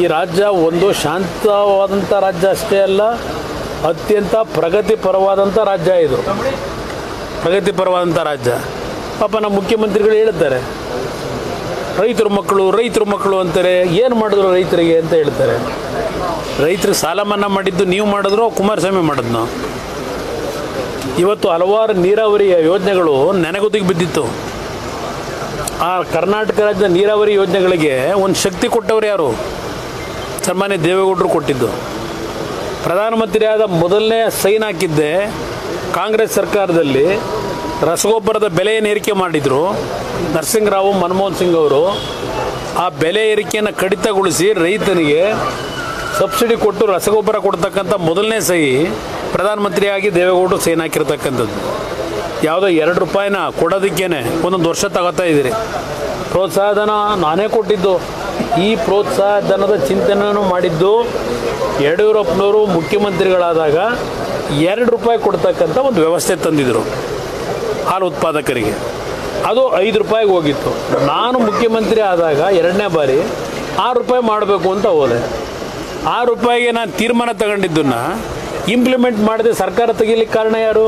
ಈ ರಾಜ್ಯ ಒಂದು ಶಾಂತವಾದಂಥ ರಾಜ್ಯ ಅಷ್ಟೇ ಅಲ್ಲ, ಅತ್ಯಂತ ಪ್ರಗತಿಪರವಾದಂಥ ರಾಜ್ಯ ಇದು. ಪ್ರಗತಿಪರವಾದಂಥ ರಾಜ್ಯ. ಪಾಪ ನಮ್ಮ ಮುಖ್ಯಮಂತ್ರಿಗಳು ಹೇಳ್ತಾರೆ, ರೈತರ ಮಕ್ಕಳು ರೈತರ ಮಕ್ಕಳು ಅಂತಾರೆ, ಏನು ಮಾಡಿದ್ರು ರೈತರಿಗೆ ಅಂತ ಹೇಳ್ತಾರೆ. ರೈತರಿಗೆ ಸಾಲ ಮನ್ನಾ ಮಾಡಿದ್ದು ನೀವು ಮಾಡಿದ್ರು, ಕುಮಾರಸ್ವಾಮಿ ಮಾಡಿದ್ನು? ಇವತ್ತು ಹಲವಾರು ನೀರಾವರಿ ಯೋಜನೆಗಳು ನೆನೆಗುದಿಗೆ ಬಿದ್ದಿತ್ತು. ಆ ಕರ್ನಾಟಕ ರಾಜ್ಯದ ನೀರಾವರಿ ಯೋಜನೆಗಳಿಗೆ ಒಂದು ಶಕ್ತಿ ಕೊಟ್ಟವ್ರು ಯಾರು? ಸನ್ಮಾನ್ಯ ದೇವೇಗೌಡರು ಕೊಟ್ಟಿದ್ದು. ಪ್ರಧಾನಮಂತ್ರಿಯಾದ ಮೊದಲನೇ ಸೈನ್ ಹಾಕಿದ್ದೆ. ಕಾಂಗ್ರೆಸ್ ಸರ್ಕಾರದಲ್ಲಿ ರಸಗೊಬ್ಬರದ ಬೆಲೆ ಏರಿಕೆ ಮಾಡಿದರು? ನರಸಿಂಹರಾವು, ಮನಮೋಹನ್ ಸಿಂಗ್ ಅವರು ಆ ಬೆಲೆ ಏರಿಕೆಯನ್ನು ಕಡಿತಗೊಳಿಸಿ ರೈತನಿಗೆ ಸಬ್ಸಿಡಿ ಕೊಟ್ಟು ರಸಗೊಬ್ಬರ ಕೊಡ್ತಕ್ಕಂಥ ಮೊದಲನೇ ಸಹಿ ಪ್ರಧಾನಮಂತ್ರಿಯಾಗಿ ದೇವೇಗೌಡರು ಸೈನ್ ಹಾಕಿರ್ತಕ್ಕಂಥದ್ದು. ಯಾವುದೋ ಎರಡು ರೂಪಾಯಿನ ಕೊಡೋದಕ್ಕೇನೆ ಒಂದೊಂದು ವರ್ಷ ತಗೋತಾ ಇದ್ದೀರಿ. ಪ್ರೋತ್ಸಾಹಧನ ನಾನೇ ಕೊಟ್ಟಿದ್ದು. ಈ ಪ್ರೋತ್ಸಾಹ ಧನದ ಚಿಂತನೆಯನ್ನು ಮಾಡಿದ್ದು ಯಡಿಯೂರಪ್ಪನವರು ಮುಖ್ಯಮಂತ್ರಿಗಳಾದಾಗ ಎರಡು ರೂಪಾಯಿ ಕೊಡ್ತಕ್ಕಂಥ ಒಂದು ವ್ಯವಸ್ಥೆ ತಂದಿದ್ದರು ಹಾಲು ಉತ್ಪಾದಕರಿಗೆ. ಅದು ಐದು ರೂಪಾಯಿಗೆ ಹೋಗಿತ್ತು. ನಾನು ಮುಖ್ಯಮಂತ್ರಿ ಆದಾಗ ಎರಡನೇ ಬಾರಿ ಆರು ರೂಪಾಯಿ ಮಾಡಬೇಕು ಅಂತ ಹೋದೆ. ಆರು ರೂಪಾಯಿಗೆ ನಾನು ತೀರ್ಮಾನ ತಗೊಂಡಿದ್ದನ್ನು ಇಂಪ್ಲಿಮೆಂಟ್ ಮಾಡದೆ ಸರ್ಕಾರ ತೆಗಿಲಿಕ್ಕೆ ಕಾರಣ ಯಾರು?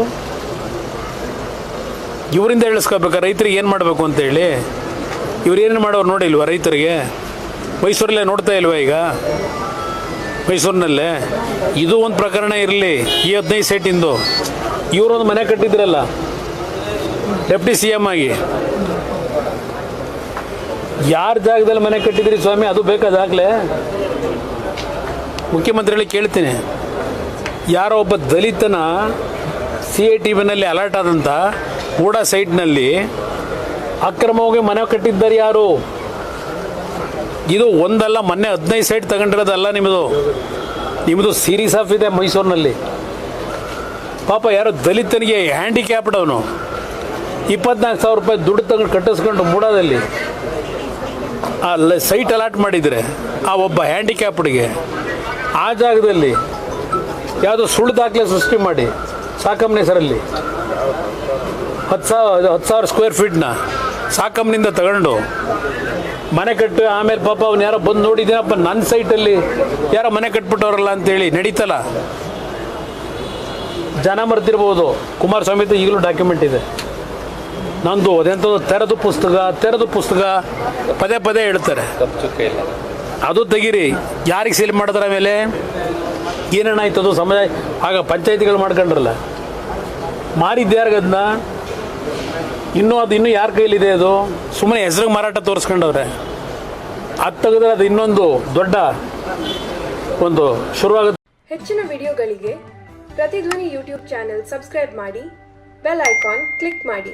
ಇವರಿಂದ ಹೇಳಿಸ್ಕೋಬೇಕಾ ರೈತರಿಗೆ ಏನು ಮಾಡಬೇಕು ಅಂತೇಳಿ ಇವ್ರು ಏನೇನು ಮಾಡೋರು ನೋಡಿಲ್ವ ರೈತರಿಗೆ? ಮೈಸೂರಲ್ಲೇ ನೋಡ್ತಾ ಇಲ್ವಾ ಈಗ? ಮೈಸೂರಿನಲ್ಲೇ? ಇದು ಒಂದು ಪ್ರಕರಣ ಇರಲಿ, ಈ ಹದಿನೈದು ಸೆಟ್ಟಿಂದು ಇವರೊಂದು ಮನೆ ಕಟ್ಟಿದ್ರಲ್ಲ, ಡೆಪ್ಟಿ ಸಿ ಎಂ ಆಗಿ. ಯಾರ ಜಾಗದಲ್ಲಿ ಮನೆ ಕಟ್ಟಿದ್ರಿ ಸ್ವಾಮಿ? ಅದು ಬೇಕಾದ ಆಗಲೇ? ಮುಖ್ಯಮಂತ್ರಿ ಮುಖ್ಯಮಂತ್ರಿಗಳಿಗೆ ಕೇಳ್ತೀನಿ. ಯಾರೋ ಒಬ್ಬ ದಲಿತನ ಸಿ ಐ ಟಿ ವಿನಲ್ಲಿ ಅಲರ್ಟ್ ಆದಂಥ ಕೂಡ ಸೈಟ್ನಲ್ಲಿ ಅಕ್ರಮವಾಗಿ ಮನೆ ಕಟ್ಟಿದ್ದಾರೆ ಯಾರು? ಇದು ಒಂದಲ್ಲ, ಮೊನ್ನೆ ಹದಿನೈದು ಸೈಟ್ ತಗೊಂಡಿರೋದಲ್ಲ ನಿಮ್ಮದು ನಿಮ್ಮದು ಸೀರೀಸ್ ಆಫ್ ಇದೆ ಮೈಸೂರಿನಲ್ಲಿ. ಪಾಪ ಯಾರೋ ದಲಿತನಿಗೆ ಹ್ಯಾಂಡಿಕ್ಯಾಪ್ಡ್ ಅವನು. ಇಪ್ಪತ್ನಾಲ್ಕು ಸಾವಿರ ರೂಪಾಯಿ ದುಡ್ಡು ತಗೊಂಡು ಕಟ್ಟಿಸ್ಕೊಂಡು ಮೂಡಾದಲ್ಲಿ. ಆ ಸೈಟ್ ಅಲಾಟ್ ಮಾಡಿದರೆ ಆ ಒಬ್ಬ ಹ್ಯಾಂಡಿಕ್ಯಾಪ್ಡ್ಗೆ ಆ ಜಾಗದಲ್ಲಿ ಯಾವುದೋ ಸುಳ್ಳು ದಾಖಲೆ ಸೃಷ್ಟಿ ಮಾಡಿ, ಸಾಕಮ್ಮನ ಹೆಸರಲ್ಲಿ. ಹತ್ತು ಸಾವಿರ ಹತ್ತು ಸಾವಿರ ಸ್ಕ್ವೇರ್ ಫೀಟ್ನ ಸಾಕಮ್ಮನಿಂದ ತಗೊಂಡು ಮನೆ ಕಟ್ಟು, ಆಮೇಲೆ ಪಾಪ ಅವ್ನು ಯಾರೋ ಬಂದು ನೋಡಿದ್ದೀನಪ್ಪ ನನ್ನ ಸೈಟಲ್ಲಿ. ಯಾರೋ ಮನೆ ಕಟ್ಬಿಟ್ಟವ್ರಲ್ಲ ಅಂತೇಳಿ ನಡೀತಲ್ಲ. ಜನ ಮರ್ತಿರ್ಬೋದು ಕುಮಾರಸ್ವಾಮಿ ಈಗಲೂ ಡಾಕ್ಯುಮೆಂಟ್ ಇದೆ. ನಂದು ಅದೆಂಥದ್ದು ತೆರೆದು ಪುಸ್ತಕ ತೆರೆದು ಪುಸ್ತಕ, ಪದೇ ಪದೇ ಹೇಳ್ತಾರೆ. ಅದು ತೆಗೀರಿ. ಯಾರಿಗೆ ಸೇಲ್ ಮಾಡಿದ್ರ ಮೇಲೆ ಅದು ಸಮಯ? ಆಗ ಪಂಚಾಯತಿಗಳು ಮಾಡ್ಕೊಂಡ್ರಲ್ಲ. ಮಾರಿದ್ದು ಯಾರಿಗದನ್ನ ಇನ್ನೂ ಅದು ಇನ್ನೂ ಯಾರ ಕೈಲಿದೆ ಅದು? ಸುಮ್ಮನೆ ಹೆಸ್ರಿಗೆ ಮಾರಾಟ ತೋರಿಸ್ಕೊಂಡವ್ರೆ. ಅದು ತೆಗೆದ್ರೆ ಅದು ಇನ್ನೊಂದು ದೊಡ್ಡ ಒಂದು ಶುರುವಾಗುತ್ತೆ. ಹೆಚ್ಚಿನ ವಿಡಿಯೋಗಳಿಗೆ ಪ್ರತಿಧ್ವನಿ ಯೂಟ್ಯೂಬ್ ಚಾನೆಲ್ ಸಬ್ಸ್ಕ್ರೈಬ್ ಮಾಡಿ, ಬೆಲ್ ಐಕಾನ್ ಕ್ಲಿಕ್ ಮಾಡಿ.